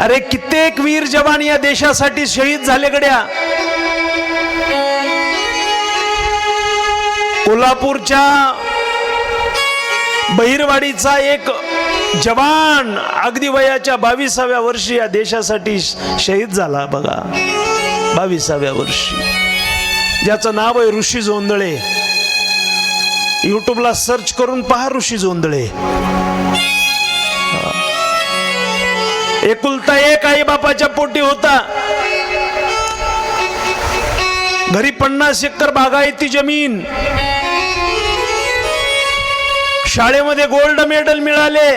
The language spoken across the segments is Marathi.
अरे कित्येक वीर जवान या देशासाठी शहीद झाले गड्या. कोल्हापूरच्या बहिरवाडीचा एक जवान अगदी वयाच्या बावीसाव्या वर्षी या देशासाठी शहीद झाला बघा. बावीसाव्या वर्षी. ज्याचं नाव आहे ऋषी जोंदळे युट्यूबला सर्च करून पहा ऋषी जोंदळे एकुलता एक आई बापाच्या पोटी होता. घरी पन्नास एकर बागायती जमीन. शाळेमध्ये गोल्ड मेडल मिळाले.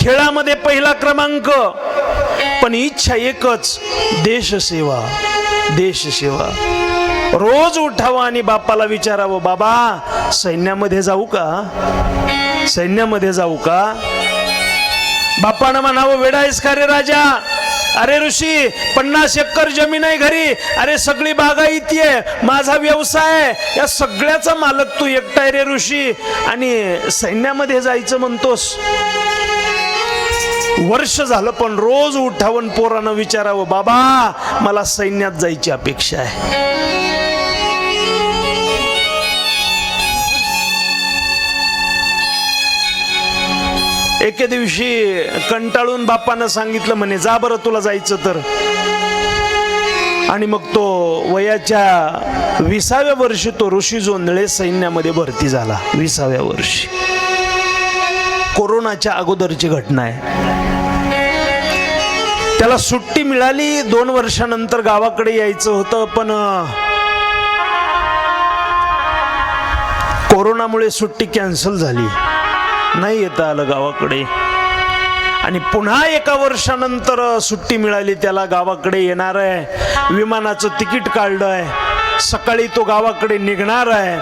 खेळामध्ये पहिला क्रमांक. पण इच्छा एकच देशसेवा देशसेवा रोज उठावं आणि बापाला विचारावं बाबा सैन्यामध्ये जाऊ का? सैन्यामध्ये जाऊ का? बापानं म्हणावं वेडायस का रे राजा? अरे ऋषी पन्नास एकर जमीन आहे घरी. अरे सगळी बागा इथे माझा व्यवसाय या सगळ्याचा मालक तू एकटाय रे ऋषी. आणि सैन्यामध्ये जायचं म्हणतोस. वर्ष झालं पण रोज उठावून पोरानं विचारावं बाबा मला सैन्यात जायची अपेक्षा आहे. एके दिवशी कंटाळून बाप्पानं सांगितलं म्हणे जा बरं तुला जायचं तर. आणि मग तो वयाच्या विसाव्या वर्षी तो ऋषी जोंधळे सैन्यामध्ये भरती झाला. विसाव्या वर्षी. कोरोनाच्या अगोदरची घटना आहे. त्याला सुट्टी मिळाली. दोन वर्षानंतर गावाकडे यायचं होतं पण कोरोनामुळे सुट्टी कॅन्सल झाली. नाही येता आलं गावाकडे. आणि पुन्हा एका वर्षानंतर सुट्टी मिळाली त्याला गावाकडे येणार आहे. विमानाचं तिकीट काढलं आहे. सकाळी तो गावाकडे निघणार आहे.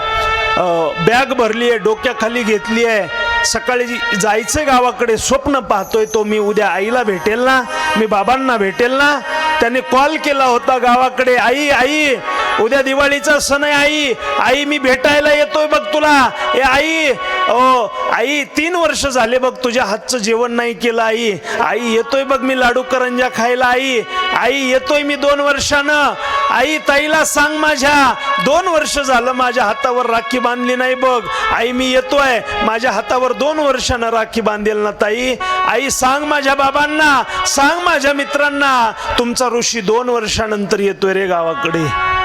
बॅग भरली आहे डोक्याखाली घेतली आहे. सकाळी जायचं गावाकडे स्वप्न पाहतोय तो मी उद्या आईला भेटेल ना? मी बाबांना भेटेल ना? त्याने कॉल केला होता गावाकडे आई आई उद्या दिवाळीचा सण आहे आई. आई मी भेटायला येतोय बघ तुला. ए आई. ओ आई तीन वर्ष झाले बघ तुझ्या हातचं जेवण नाही केलं आई. आई येतोय बघ मी लाडू करंजा खायला आई. आई येतोय मी दोन वर्षानं. आई ताईला सांग माझ्या. दोन वर्ष झालं माझ्या हातावर राखी बांधली नाही बघ. आई मी येतोय. माझ्या हातावर दोन वर्षानं राखी बांधेल ना ताई. आई सांग माझ्या बाबांना. सांग माझ्या मित्रांना. तुमचा ऋषी दोन वर्षानंतर येतोय रे गावाकडे.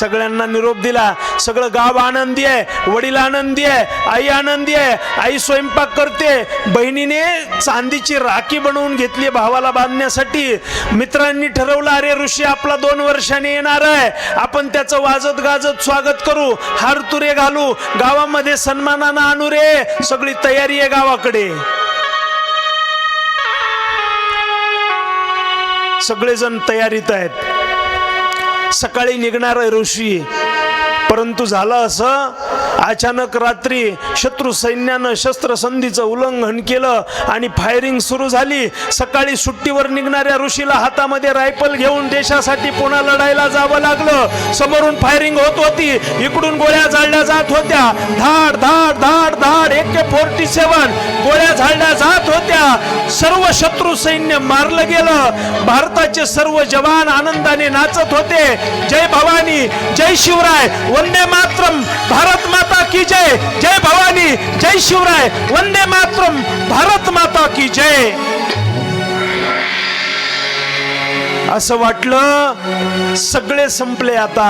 सगळ्यांना निरोप दिला. सगळं गाव आनंदी आहे वडील आनंदी आहे आई आनंदी आहे आई स्वयंपाक करते. बहिणीने चांदीची राखी बनवून घेतली भावाला बांधण्यासाठी. मित्रांनी ठरवलं अरे ऋषी आपला दोन वर्षाने येणार आहे. आपण त्याचं वाजत गाजत स्वागत करू. हार तुरे घालू. गावामध्ये सन्मानानं आणू रे. सगळी तयारी आहे गावाकडे. सगळेजण तयारीत आहेत. सकाळी निघणारा ऋषी. परंतु झालं असं अचानक रात्री शत्रू सैन्यानं शस्त्रसंधीचं उल्लंघन केलं आणि फायरिंग सुरू झाली. सकाळी सुट्टीवर निघणाऱ्या ऋषीला हातामध्ये रायफल घेऊन देशासाठी पुन्हा लढायला जावं लागलं. समोरून फायरिंग होत होती. इकडून गोळ्या झाडल्या जात होत्या. धाड धाड धाड धाड एके फोर्टी सेवन. गोळ्या झाडल्या जात होत्या. सर्व शत्रू सैन्य मारलं गेलं. भारताचे सर्व जवान आनंदाने नाचत होते. जय भवानी जय शिवराय. वन वंदे मातरम भारत माता की जय। जय भवानी जय शिवराय वंदे मातरम भारत माता की जय। असं वाटलं सगळे संपले आता.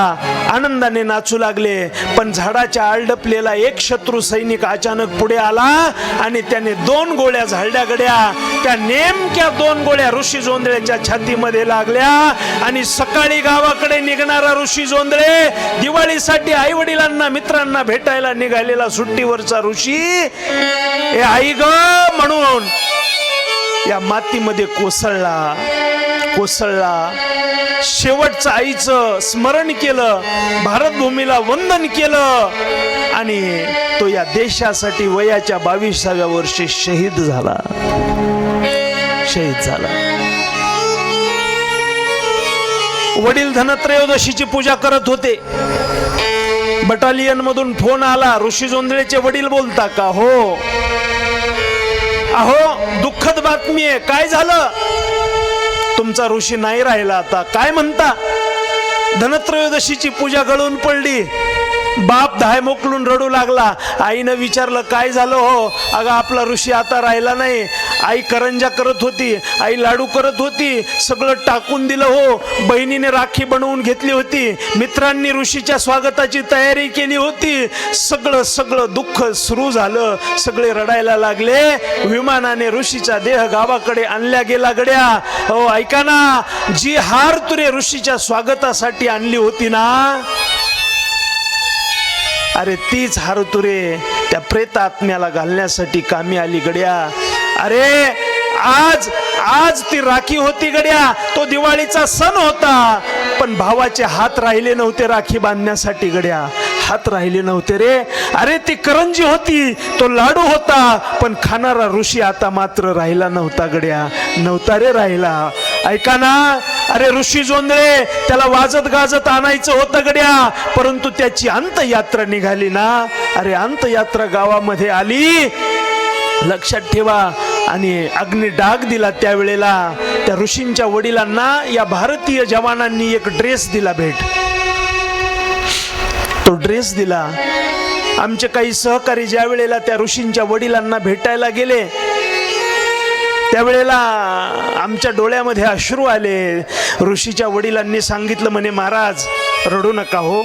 आनंदाने नाचू लागले पण झाडाच्या आळडपलेला एक शत्रू सैनिक अचानक पुढे आला आणि त्याने दोन गोळ्या झाडल्या गड्या त्या नेमक्या दोन गोळ्या ऋषी जोंधळ्याच्या छातीमध्ये लागल्या आणि सकाळी गावाकडे निघणारा ऋषी जोंधळे दिवाळीसाठी आई वडिलांना मित्रांना भेटायला निघालेला सुट्टीवरचा ऋषी हे आई ग म्हणून. या मातीमध्ये कोसळला. कोसळला. शेवटचं आईचं स्मरण केलं भारतभूमीला वंदन केलं आणि तो या देशासाठी वयाच्या बावीसाव्या वर्षी शहीद झाला. शहीद झाला. वडील धनत्रयोदशीची पूजा करत होते. बटालियन मधून फोन आला ऋषी जोंधळेचे वडील बोलता का? हो. अहो दुःखद बातमी आहे. काय झालं? तुमचा ऋषी नाही राहिला आता. काय म्हणता? धनत्रयोदशीची पूजा गळून पडली. बाप धाय मोकलून रडू लागला. आईनं विचारलं काय झालं हो? अगं आपला ऋषी आता राहिला नाही. आई करंजा करत होती आई लाडू करत होती सगळं टाकून दिलं हो. बहिणीने राखी बनवून घेतली होती मित्रांनी ऋषीच्या स्वागताची तयारी केली होती. सगळं सगळं दुःख सुरू झालं सगळे रडायला लागले. विमानाने ऋषीचा देह गावाकडे आणल्या गेला गड्या. हो ऐका ना जी हार तुरे ऋषीच्या स्वागतासाठी आणली होती ना? अरे तीच हार तुरे त्या प्रेतात्म्याला घालण्यासाठी कामी आली गड्या. अरे आज आज ती राखी होती गड्या. तो दिवाळीचा सण होता. पण भावाचे हात राहिले नव्हते राखी बांधण्यासाठी गड्या. हात राहिले नव्हते रे. अरे ती करंजी होती. तो लाडू होता. पण खाणारा ऋषी आता मात्र राहिला नव्हता गड्या. नव्हता रे राहिला. ऐका ना. अरे ऋषी जोंधळे त्याला वाजत गाजत आणायचं होतं गड्या. परंतु त्याची अंतयात्रा निघाली ना. अरे अंतयात्रा गावामध्ये आली. लक्षात ठेवा. आणि अग्नी डाग दिला त्यावेळेला. त्या ऋषींच्या वडिलांना या भारतीय जवानांनी एक ड्रेस दिला भेट. तो ड्रेस दिला. आमचे काही सहकारी ज्या वेळेला त्या ऋषींच्या वडिलांना भेटायला गेले त्यावेळेला आमच्या डोळ्यामध्ये अश्रू आले. ऋषीच्या वडिलांनी सांगितलं म्हणे महाराज रडू नका हो.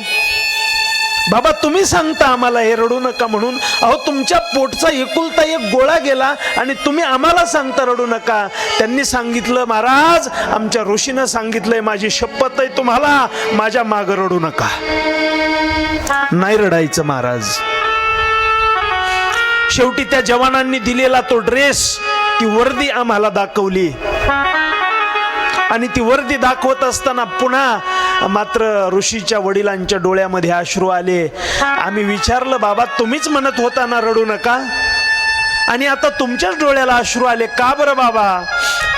बाबा तुम्ही सांगता आम्हाला हे रडू नका म्हणून. अहो तुमच्या पोटचा एकुलता एक गोळा गेला आणि तुम्ही आम्हाला सांगता रडू नका. त्यांनी सांगितलं महाराज आमच्या ऋषीनं सांगितलंय माझी शपथ आहे तुम्हाला. माझ्या माग रडू नका. नाही रडायचं महाराज. शेवटी त्या जवानांनी दिलेला तो ड्रेस ती वर्दी आम्हाला दाखवली. आणि ती वर्दी दाखवत असताना पुन्हा मात्र ऋषीच्या वडिलांच्या डोळ्यामध्ये अश्रू आले. आम्ही विचारलं बाबा तुम्हीच म्हणत होता ना रडू नका? आणि आता तुमच्याच डोळ्याला अश्रू आले. का बरं बाबा?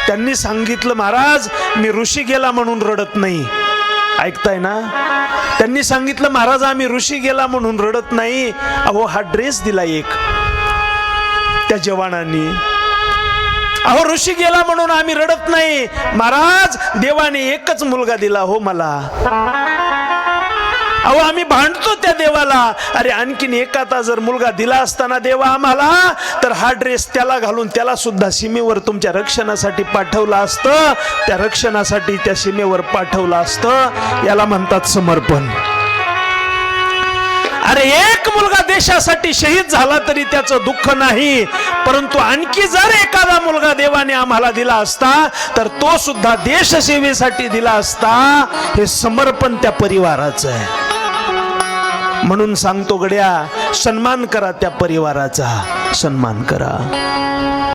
त्यांनी सांगितलं महाराज मी ऋषी गेला म्हणून रडत नाही. ऐकताय ना? त्यांनी सांगितलं महाराज आम्ही ऋषी गेला म्हणून रडत नाही. अहो हा ड्रेस दिला एक त्या जवानांनी. अहो ऋषी गेला म्हणून आम्ही रडत नाही. महाराज देवाने एकच मुलगा दिला हो मला. अहो आम्ही भांडतो त्या देवाला. अरे आणखीन एखादा जर मुलगा दिला असताना देवा आम्हाला तर हा ड्रेस त्याला घालून त्याला सुद्धा सीमेवर तुमच्या रक्षणासाठी पाठवलं असतं. त्या रक्षणासाठी त्या सीमेवर पाठवलं असतं. याला म्हणतात समर्पण. अरे एक मुलगा देशासाठी शहीद झाला तरी त्याचं दुःख नाही. परंतु आणखी जर एखादा मुलगा देवाने आम्हाला दिला असता तर तो सुद्धा देशसेवेसाठी दिला असता हे समर्पण त्या परिवाराचं आहे. म्हणून सांगतो गड्या सन्मान करा त्या परिवाराचा. सन्मान करा.